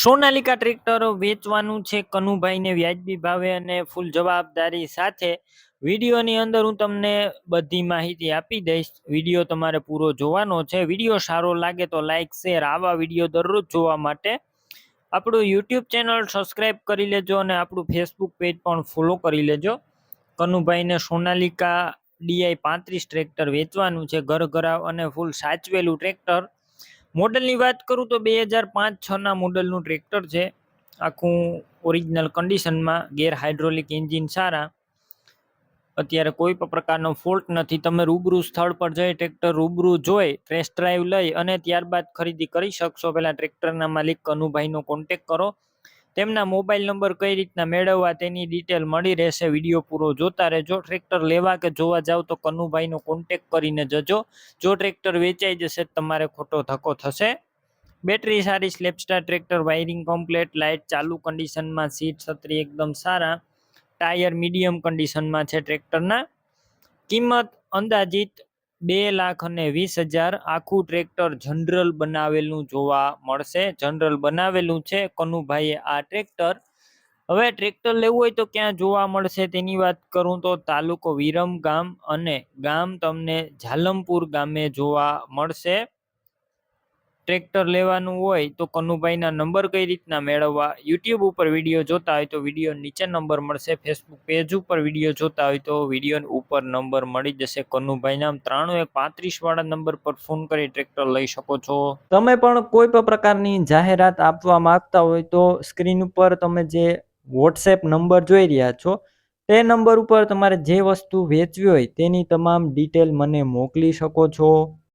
Sonalika tractor વેચવાનું છે કનુભાઈને વ્યાજબી ભાવે અને ફૂલ જવાબદારી સાથે. વિડીયોની અંદર હું તમને બધી માહિતી આપી દઈશ. વીડિયો તમારે પૂરો જોવાનો છે. વીડિયો સારો લાગે તો લાઇક શેર આવા વીડિયો દરરોજ જોવા માટે. આપણું યુટ્યુબ ચેનલ સબસ્ક્રાઈબ કરી લેજો અને આપણું ફેસબુક પેજ પણ ફોલો કરી લેજો. કનુભાઈને સોનાલિકા ડીઆઈ પાંત્રીસ ટ્રેક્ટર વેચવાનું છે. ઘર ઘરાવ અને ફૂલ સાચવેલું ટ્રેક્ટર. મોડલની વાત કરું તો બે હજાર પાંચ છના મોડલનું ટ્રેક્ટર છે. આખું ઓરિજિનલ કન્ડિશનમાં ગેર હાઇડ્રોલિક એન્જિન સારા. અત્યારે કોઈ પણ પ્રકારનો ફોલ્ટ નથી. તમે રૂબરૂ સ્થળ પર જઈ ટ્રેક્ટર રૂબરૂ જોઈ ટેસ્ટ ડ્રાઈવ લઈ અને ત્યારબાદ ખરીદી કરી શકશો. પહેલાં ટ્રેક્ટરના માલિક કનુભાઈનો કોન્ટેક કરો. તેમના મોબાઈલ નંબર કઈ રીતના મેળવવા તેની ડિટેલ મળી રહેશે વીડિયો પૂરો જોતા રહેજો. ટ્રેક્ટર લેવા કે જોવા જાવ તો કનુભાઈનો કોન્ટેક કરીને જજો. જો ટ્રેક્ટર વેચાઈ જશે તમારે ખોટો ધક્કો થશે. બેટરી સારી સ્લેપસ્ટાર ટ્રેક્ટર વાયરિંગ કમ્પ્લેટ લાઇટ ચાલુ કન્ડિશનમાં સીટ છત્રી એકદમ સારા. ટાયર મીડિયમ કન્ડિશનમાં છે ટ્રેક્ટરના કિંમત અંદાજિત બે લાખ અને વીસ હજાર આખું ટ્રેક્ટર જનરલ બનાવેલું જોવા મળશે. જનરલ બનાવેલું છે. કનુભાઈએ આ ટ્રેક્ટર હવે ટ્રેક્ટર લેવું હોય તો ક્યાં જોવા મળશે તેની વાત કરું તો તાલુકો વિરમ ગામ અને ગામ તમને ઝાલમપુર ગામે જોવા મળશે. ટ્રેક્ટર લેવાનું હોય તો કનુભાઈના નંબર કઈ રીતના મેળવવા? યુટ્યુબ ઉપર વીડિયો જોતા હોય તો વીડિયો નીચે નંબર મળશે. ફેસબુક પેજ ઉપર વીડિયો જોતા હોય તો વીડિયો ઉપર નંબર મળી જશે. કનુભાઈના ત્રાણું એક પાંત્રીસ વાળા નંબર પર ફોન કરી ટ્રેક્ટર લઈ શકો છો. તમે પણ કોઈ પણ પ્રકારની જાહેરાત આપવા માંગતા હોય તો સ્ક્રીન ઉપર તમે જે વોટ્સએપ નંબર જોઈ રહ્યા છો, તે નંબર ઉપર તમારે જે વસ્તુ વેચવી હોય તેની તમામ ડિટેલ મને મોકલી શકો છો.